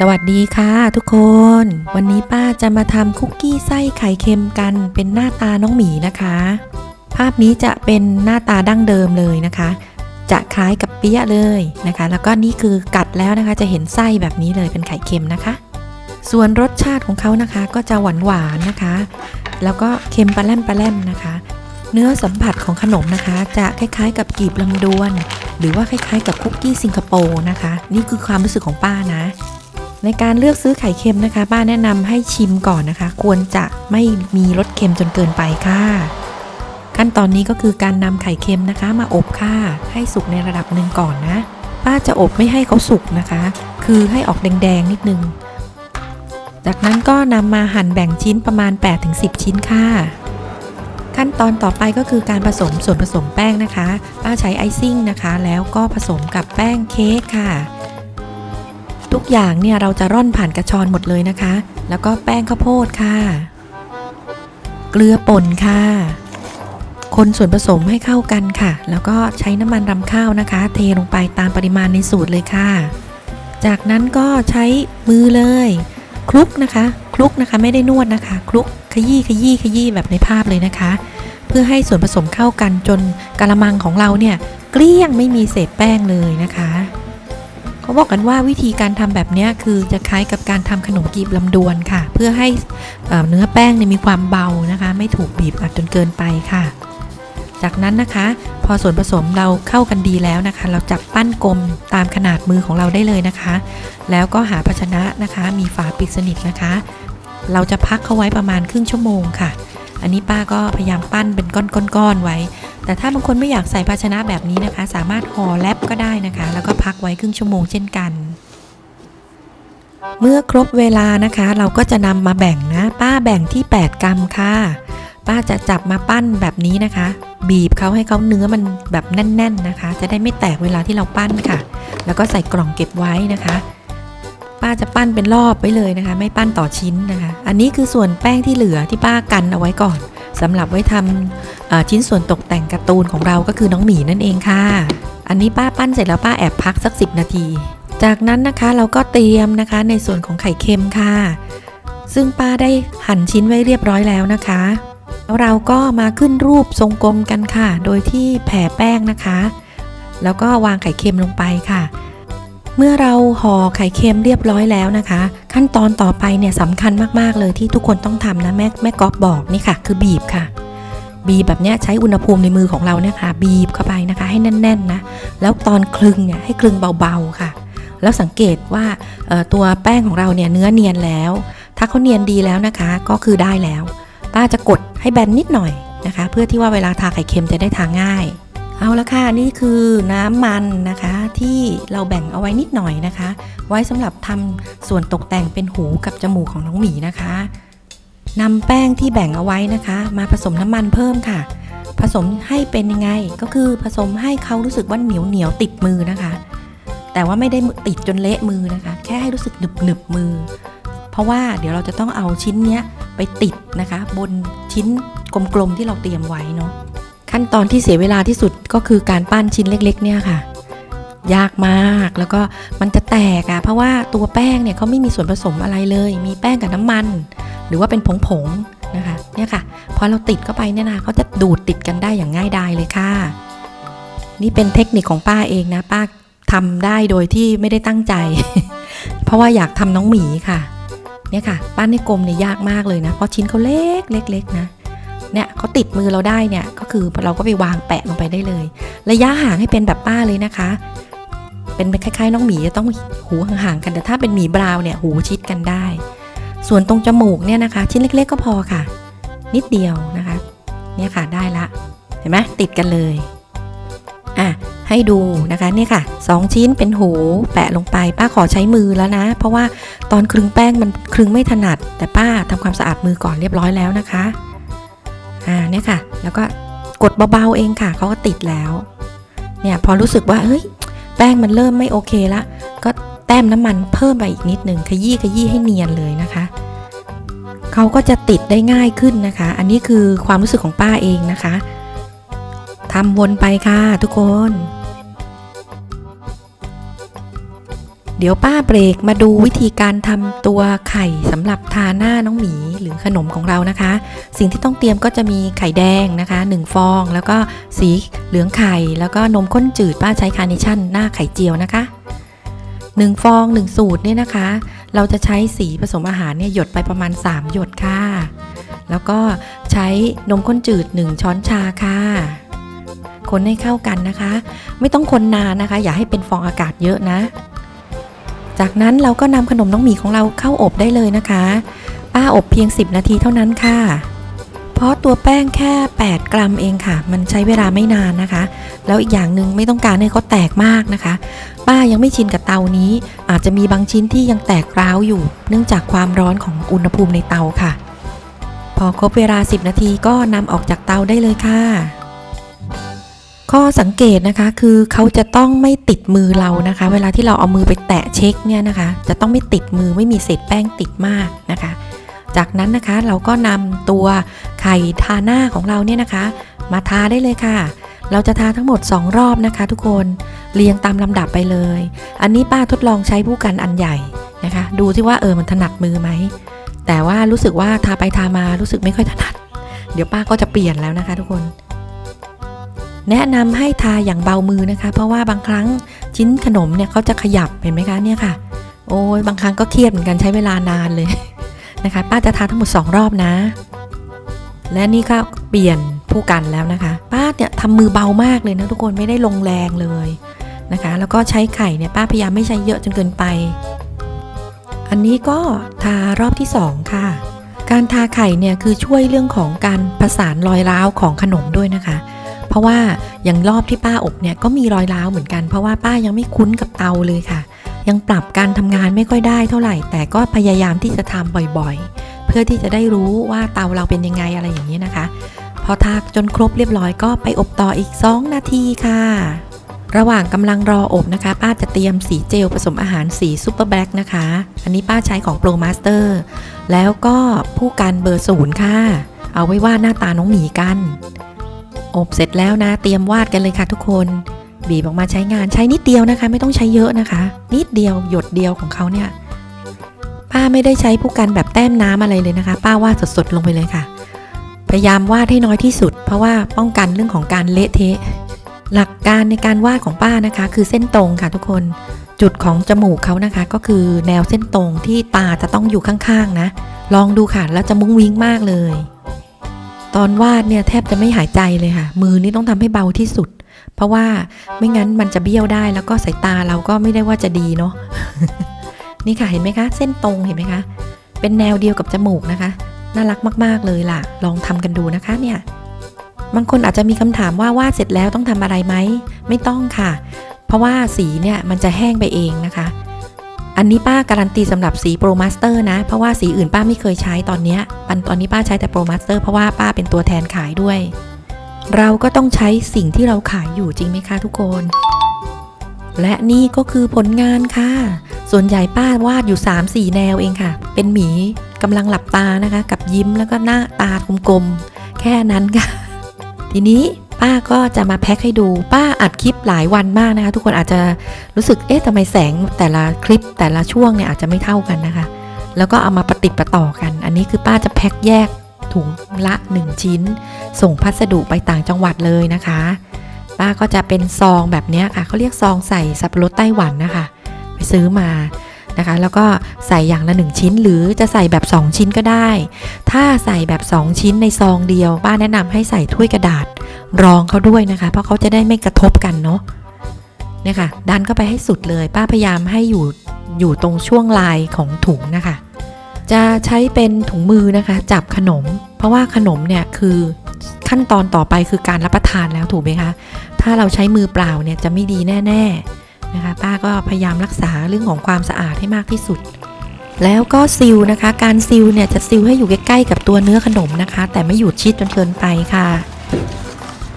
สวัสดีค่ะทุกคน วันนี้ป้าจะมาทำคุกกี้ไส้ไข่เค็มกัน เป็นหน้าตาน้องหมีนะคะ ภาพนี้จะเป็นหน้าตาดั้งเดิมเลยนะคะ จะคล้ายกับเปี๊ยะเลยนะคะ แล้วก็นี่คือกัดแล้วนะคะ จะเห็นไส้แบบนี้เลยเป็นไข่เค็มนะคะ ส่วนรสชาติของเขานะคะ ก็จะหวานหวานๆนะคะ แล้วก็เค็มปลาแรมปลาแรมนะคะ เนื้อสัมผัสของขนมนะคะ จะคล้ายๆ กับกลีบลำดวน หรือว่าคล้ายๆ กับคุกกี้สิงคโปร์นะคะ นี่คือความรู้สึกของป้านะ ในการเลือกซื้อไข่เค็มนะคะ ป้าแนะนำให้ชิมก่อนนะคะ ควรจะไม่มีรสเค็มจนเกินไปค่ะ ขั้นตอนนี้ก็คือการนำไข่เค็มนะคะ มาอบค่ะ ให้สุกในระดับหนึ่งก่อนนะ ป้าจะอบไม่ให้เขาสุกนะคะ คือให้ออกแดงๆนิดนึง จากนั้นก็นำมาหั่นแบ่งชิ้นประมาณ 8-10 ชิ้นค่ะ ขั้นตอนต่อไปก็คือการผสมส่วนผสมแป้งนะคะ ป้าใช้ไอซิ่งนะคะ แล้วก็ผสมกับแป้งเค้กค่ะ ทุกอย่างเนี่ยเราจะร่อนผ่านกระชอนหมดเลยนะคะ แล้วก็แป้งข้าวโพดค่ะ เกลือป่นค่ะ คนส่วนผสมให้เข้ากันค่ะ แล้วก็ใช้น้ำมันรำข้าวนะคะ เทลงไปตามปริมาณในสูตรเลยค่ะ จากนั้นก็ใช้มือเลย คลุกนะคะ คลุกนะคะไม่ได้นวดนะคะ คลุกขยี้ขยี้ขยี้แบบในภาพเลยนะคะ เพื่อให้ส่วนผสมเข้ากันจนกะละมังของเราเนี่ยเกลี้ยงไม่มีเศษแป้งเลยนะคะ เขาบอกกันว่าวิธีการทำแบบนี้คือจะคล้ายกับการทำขนมกีบลำดวนค่ะ เพื่อให้เเนื้อแป้งมีความเบานะคะ ไม่ถูกบีบอัดจนเกินไปค่ะ จากนั้นนะคะ พอส่วนผสมเราเข้ากันดีแล้วนะคะ เราจับปั้นกลมตามขนาดมือของเราได้เลยนะคะ แล้วก็หาภาชนะนะคะ มีฝาปิดสนิทนะคะ เราจะพักเขาไว้ประมาณครึ่งชั่วโมงค่ะ อันนี้ป้าก็พยายามปั้นเป็นก้อนๆๆไว้ แต่ถ้าบางคนไม่อยากใส่ภาชนะแบบนี้นะคะ สามารถห่อแรปก็ได้นะคะ แล้วก็พักไว้ครึ่งชั่วโมงเช่นกัน เมื่อครบเวลานะคะ เราก็จะนำมาแบ่งนะ ป้าแบ่งที่ 8 กรัมค่ะ ป้าจะจับมาปั้นแบบนี้นะคะ บีบเขาให้เขาเนื้อมันแบบแน่น ๆนะคะ จะได้ไม่แตกเวลาที่เราปั้นค่ะ แล้วก็ใส่กล่องเก็บไว้นะคะป้าจะปั้นเป็นรอบไว้เลยนะคะ ไม่ปั้นต่อชิ้นนะคะ อันนี้คือส่วนแป้งที่เหลือที่ป้ากันเอาไว้ก่อน สำหรับไว้ทำชิ้นส่วนตกแต่งการ์ตูนของเราก็คือน้องหมีนั่นเองค่ะ อันนี้ป้าปั้นเสร็จแล้วป้าแอบพักสัก 10 นาที จากนั้นนะคะเราก็เตรียมนะคะในส่วนของไข่เค็มค่ะ ซึ่งป้าได้หั่นชิ้นไว้เรียบร้อยแล้วนะคะแล้วเราก็มาขึ้นรูปทรงกลมกันค่ะ โดยที่แผ่แป้งนะคะ แล้วก็วางไข่เค็มลงไปค่ะ เมื่อเราห่อไข่เค็มเรียบร้อยแล้วนะคะ ขั้นตอนต่อไปเนี่ยสำคัญมากๆเลยที่ทุกคนต้องทำนะแม่แม่ก๊อฟบอกนี่ค่ะ คือบีบค่ะ บีบแบบเนี้ยใช้อุณหภูมิในมือของเราเนี่ยค่ะ บีบเข้าไปนะคะ ให้แน่นๆนะแล้วตอนคลึงเนี่ยให้คลึงเบาๆค่ะ แล้วสังเกตว่าตัวแป้งของเราเนี่ยเนื้อเนียนแล้ว ถ้าเขาเนียนดีแล้วนะคะ ก็คือได้แล้วป้าจะกดให้แบนนิดหน่อยนะคะ เพื่อที่ว่าเวลาทาไข่เค็มจะได้ทาง่าย เอาละค่ะนี่คือน้ำมันนะคะที่เราแบ่งเอาไว้นิดหน่อยนะคะ ไว้สำหรับทำส่วนตกแต่งเป็นหูกับจมูกของน้องหมีนะคะนำแป้งที่แบ่งเอาไว้นะคะ มาผสมน้ำมันเพิ่มค่ะ ผสมให้เป็นยังไงก็คือผสมให้เขารู้สึกว่าเหนียวเหนียวติดมือนะคะ แต่ว่าไม่ได้ติดจนเละมือนะคะ แค่ให้รู้สึกหนึบหนึบมือ เพราะว่าเดี๋ยวเราจะต้องเอาชิ้นเนี้ยไปติดนะคะ บนชิ้นกลมๆที่เราเตรียมไว้เนาะ ขั้นตอนที่เสียเวลาที่สุดก็คือการปั้นชิ้นเล็ก ๆ เนี่ยค่ะ ยากมากแล้วก็มันจะแตกอะเพราะว่าตัวแป้งเนี่ยเขาไม่มีส่วนผสมอะไรเลย มีแป้งกับน้ำมัน หรือว่าเป็นผงๆนะคะเนี่ยค่ะพอเราติดเข้าไปเนี่ยนะเขาจะดูดติดกันได้อย่างง่ายดายเลยค่ะ นี่เป็นเทคนิคของป้าเองนะ ป้าทำได้โดยที่ไม่ได้ตั้งใจ เพราะว่าอยากทำน้องหมีค่ะ เนี่ยค่ะ ปั้นให้กลมเนี่ยยากมากเลยนะ เพราะชิ้นเขาเล็กเล็กๆนะ เนี่ยเขาติดมือเราได้เนี่ยก็คือเราก็ไปวางแปะลงไปได้เลย ระยะห่างให้เป็นแบบป้าเลยนะคะ เป็นคล้ายๆน้องหมีจะต้องหูห่างๆกันแต่ถ้าเป็นหมีบราวน์เนี่ยหูชิดกันได้ ส่วนตรงจมูกเนี่ยนะคะ ชิ้นเล็ก ๆ ก็พอค่ะ นิดเดียวนะคะเนี่ยค่ะได้ละเห็นไหมติดกันเลยอะให้ดูนะคะเนี่ยค่ะสองชิ้นเป็นหูแปะลงไป ป้าขอใช้มือแล้วนะ เพราะว่าตอนคลึงแป้งมันคลึงไม่ถนัด แต่ป้าทำความสะอาดมือก่อนเรียบร้อยแล้วนะคะ อ่าเนี่ยค่ะ แล้วก็กดเบาๆเองค่ะเขาก็ติดแล้ว เนี่ยพอรู้สึกว่าเฮ้ยแป้งมันเริ่มไม่โอเคละ ก็แต้มน้ำมันเพิ่มไปอีกนิดหนึ่งขยี้ขยี้ให้เนียนเลยนะคะเขาก็จะติดได้ง่ายขึ้นนะคะ อันนี้คือความรู้สึกของป้าเองนะคะทำวนไปค่ะทุกคน เดี๋ยวป้าเบรกมาดูวิธีการทำตัวไข่สำหรับทาหน้าน้องหมีหรือขนมของเรานะคะ สิ่งที่ต้องเตรียมก็จะมีไข่แดงนะคะ 1 ฟอง แล้วก็สีเหลืองไข่ แล้วก็นมข้นจืดป้าใช้คาร์เนชั่นหน้าไข่เจียวนะคะ 1 ฟอง 1 สูตรเนี่ยนะคะ เราจะใช้สีผสมอาหารเนี่ยหยดไปประมาณ 3 หยดค่ะ แล้วก็ใช้นมข้นจืด 1 ช้อนชาค่ะคนให้เข้ากันนะคะ ไม่ต้องคนนานนะคะ อย่าให้เป็นฟองอากาศเยอะนะ จากนั้นเราก็นำขนมน้องหมีของเราเข้าอบได้เลยนะคะ ป้าอบเพียง 10 นาทีเท่านั้นค่ะ เพราะตัวแป้งแค่ 8 กรัมเองค่ะ มันใช้เวลาไม่นานนะคะ แล้วอีกอย่างหนึ่งไม่ต้องการให้เขาแตกมากนะคะ ป้ายังไม่ชินกับเตานี้ อาจจะมีบางชิ้นที่ยังแตกร้าวอยู่ เนื่องจากความร้อนของอุณหภูมิในเตาค่ะ พอครบเวลา 10 นาทีก็นำออกจากเตาได้เลยค่ะ ข้อสังเกตนะคะคือเขาจะต้องไม่ติดมือเรานะคะ เวลาที่เราเอามือไปแตะเช็คเนี่ยนะคะ จะต้องไม่ติดมือไม่มีเศษแป้งติดมากนะคะ จากนั้นนะคะเราก็นำตัวไข่ทาหน้าของเราเนี่ยนะคะ มาทาได้เลยค่ะ เราจะทาทั้งหมด 2 รอบนะคะ ทุกคนเรียงตามลำดับไปเลย อันนี้ป้าทดลองใช้ผู้กันอันใหญ่นะคะ ดูที่ว่าเออมันถนัดมือไหมแต่ว่ารู้สึกว่าทาไปทามารู้สึกไม่ค่อยถนัด เดี๋ยวป้าก็จะเปลี่ยนแล้วนะคะ ทุกคน แนะนำให้ทาอย่างเบามือนะคะ เพราะว่าบางครั้งชิ้นขนมเนี่ยเขาจะขยับเห็นไหมคะเนี่ยค่ะ โอ้ยบางครั้งก็เครียดเหมือนกันใช้เวลานานเลยนะคะ ป้าจะทาทั้งหมด 2 รอบนะ และนี่ก็เปลี่ยนผู้กันแล้วนะคะ ป้าเนี่ยทำมือเบามากเลยนะทุกคนไม่ได้ลงแรงเลยนะคะ แล้วก็ใช้ไข่เนี่ยป้าพยายามไม่ใช้เยอะจนเกินไป อันนี้ก็ทารอบที่ 2 ค่ะ การทาไข่เนี่ยคือช่วยเรื่องของการประสานรอยร้าวของขนมด้วยนะคะ ราะว่าอย่างรอบที่ป้าอบเนี่ยก็มีรอยร้าวเหมือนกัน เพราะว่าป้ายังไม่คุ้นกับเตาเลยค่ะ ยังปรับการทำงานไม่ค่อยได้เท่าไหร่ แต่ก็พยายามที่จะทำบ่อยๆ เพื่อที่จะได้รู้ว่าเตาเราเป็นยังไงอะไรอย่างนี้นะคะ พอทาจนครบเรียบร้อยก็ไปอบต่ออีก 2 นาทีค่ะ ระหว่างกำลังรออบนะคะ ป้าจะเตรียมสีเจลผสมอาหารสีซูเปอร์แบล็กนะคะ อันนี้ป้าใช้ของโปรมาสเตอร์แล้วก็ผู้กันเบอร์ศูนย์ค่ะ เอาไว้วาดหน้าตาน้องหมีกัน อบเสร็จแล้วนะ เตรียมวาดกันเลยค่ะทุกคน บีบออกมาใช้งานใช้นิดเดียวนะคะ ไม่ต้องใช้เยอะนะคะ นิดเดียวหยดเดียวของเขาเนี่ย ป้าไม่ได้ใช้ผู้กันแบบแต้มน้ำอะไรเลยนะคะ ป้าวาดสดๆลงไปเลยค่ะ พยายามวาดให้น้อยที่สุด เพราะว่าป้องกันเรื่องของการเละเทะ หลักการในการวาดของป้านะคะ คือเส้นตรงค่ะทุกคนจุดของจมูกเขานะคะ ก็คือแนวเส้นตรงที่ตาจะต้องอยู่ข้างๆนะ ลองดูค่ะแล้วจะมุ้งวิ้งมากเลย ตอนวาดเนี่ยแทบจะไม่หายใจเลยค่ะ มือนี่ต้องทำให้เบาที่สุด เพราะว่าไม่งั้นมันจะเบี้ยวได้แล้วก็สายตาเราก็ไม่ได้ว่าจะดีเนาะนี่ค่ะเห็นไหมคะ เส้นตรงเห็นไหมคะ เป็นแนวเดียวกับจมูกนะคะ น่ารักมากๆเลยล่ะ ลองทำกันดูนะคะเนี่ยบางคนอาจจะมีคำถามว่าวาดเสร็จแล้วต้องทำอะไรไหมไม่ต้องค่ะ เพราะว่าสีเนี่ยมันจะแห้งไปเองนะคะ อันนี้ป้าการันตีสำหรับสีโปรมาสเตอร์นะ เพราะว่าสีอื่นป้าไม่เคยใช้ตอนนี้ปันตอนนี้ป้าใช้แต่โปรมาสเตอร์เพราะว่าป้าเป็นตัวแทนขายด้วย เราก็ต้องใช้สิ่งที่เราขายอยู่จริงไหมคะทุกคน และนี่ก็คือผลงานค่ะ ส่วนใหญ่ป้าวาดอยู่ 3-4 แนวเองค่ะ เป็นหมีกำลังหลับตานะคะ กับยิ้มแล้วก็หน้าตากลมๆแค่นั้นค่ะ ทีนี้ ป้าก็จะมาแพ็คให้ดู ป้าอัดคลิปหลายวันมากนะคะ ทุกคนอาจจะรู้สึกเอ๊ะทำไมแสงแต่ละคลิปแต่ละช่วงเนี่ยอาจจะไม่เท่ากันนะคะ แล้วก็เอามาประติดประต่อกัน อันนี้คือป้าจะแพ็คแยกถุงละ 1 ชิ้น ส่งพัสดุไปต่างจังหวัดเลยนะคะ ป้าก็จะเป็นซองแบบนี้ค่ะเขาเรียกซองใส่สับปะรดไต้หวันนะคะ ไปซื้อมา นะคะ แล้วก็ใส่อย่างละ 1 ชิ้น หรือจะใส่แบบ 2 ชิ้นก็ได้ ถ้าใส่แบบ 2 ชิ้นในซองเดียว ป้าแนะนำให้ใส่ถ้วยกระดาษ รองเขาด้วยนะคะ เพราะเขาจะได้ไม่กระทบกันเนาะเนี่ยค่ะดันเข้าไปให้สุดเลย ป้าพยายามให้อยู่อยู่ตรงช่วงลายของถุงนะคะ จะใช้เป็นถุงมือนะคะ จับขนม เพราะว่าขนมเนี่ยคือขั้นตอนต่อไปคือการรับประทานแล้วถูกไหมคะ ถ้าเราใช้มือเปล่าเนี่ยจะไม่ดีแน่ ๆ นะคะ ป้าก็พยายามรักษาเรื่องของความสะอาดให้มากที่สุด แล้วก็ซิลนะคะ การซิลเนี่ยจะซิลให้อยู่ใกล้ๆกับตัวเนื้อขนมนะคะ แต่ไม่อยู่ชิดจนเกินไปค่ะ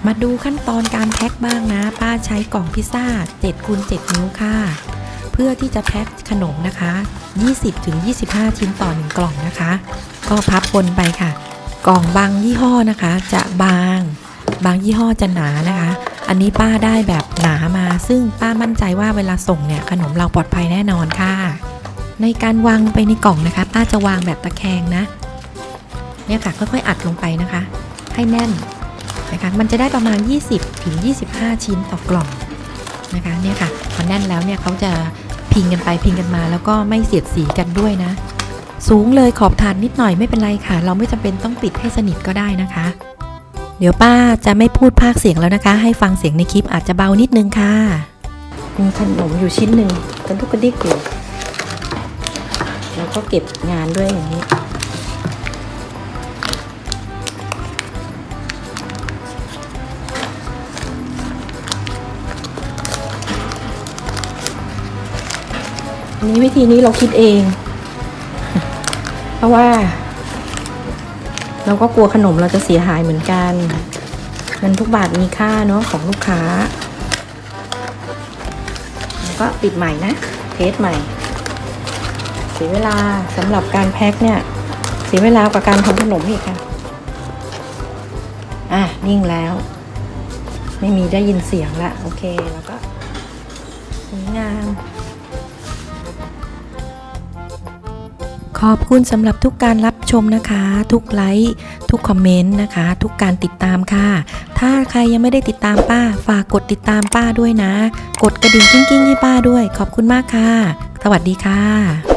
มาดูขั้นตอนการแพ็คบ้างนะ ป้าใช้กล่องพิซซ่า7คูณ7นิ้วค่ะ เพื่อที่จะแพ็คขนมนะคะ 20-25 ชิ้นต่อ1กล่องนะคะ ก็พับบนไปค่ะ กล่องบางยี่ห้อนะคะ จะบาง บางยี่ห้อจะหนานะคะ อันนี้ป้าได้แบบหนามา ซึ่งป้ามั่นใจว่าเวลาส่งเนี่ยขนมเราปลอดภัยแน่นอนค่ะ ในการวางไปในกล่องนะคะ ป้าจะวางแบบตะแคงนะ เนี่ยค่ะค่อยๆอัดลงไปนะคะ ให้แน่นนะคะมันจะได้ประมาณ 20ถึง25 ชิ้นต่อกล่องนะคะเนี่ยค่ะพอแน่นแล้วเนี่ยเขาจะพิงกันไปพิงกันมาแล้วก็ไม่เสียดสีกันด้วยนะ สูงเลยขอบฐานนิดหน่อยไม่เป็นไรค่ะ เราไม่จำเป็นต้องปิดให้สนิทก็ได้นะคะ เดี๋ยวป้าจะไม่พูดภาคเสียงแล้วนะคะ ให้ฟังเสียงในคลิปอาจจะเบานิดนึงค่ะ มีขนมอยู่ชิ้นหนึ่งกระดุกกระดิกอยู่แล้วก็เก็บงานด้วยอย่างนี้อันนี้วิธีนี้เราคิดเอง เพราะว่า เราก็กลัวขนมเราจะเสียหายเหมือนกันเงินทุกบาทมีค่าเนาะของลูกค้า ก็ปิดใหม่นะเทสใหม่ เสียเวลาสำหรับการแพ็คเนี่ย เสียเวลากว่าการทำขนมอีกค่ะ อะ นิ่งแล้ว ไม่มีได้ยินเสียงละ โอเค แล้วก็สวยงาม ขอบคุณสำหรับทุกการรับชมนะคะ ทุกไลค์ ทุกคอมเมนต์นะคะ ทุกการติดตามค่ะ ถ้าใครยังไม่ได้ติดตามป้า ฝากกดติดตามป้าด้วยนะ กดกระดิ่งกิ้งๆให้ป้าด้วย ขอบคุณมากค่ะ สวัสดีค่ะ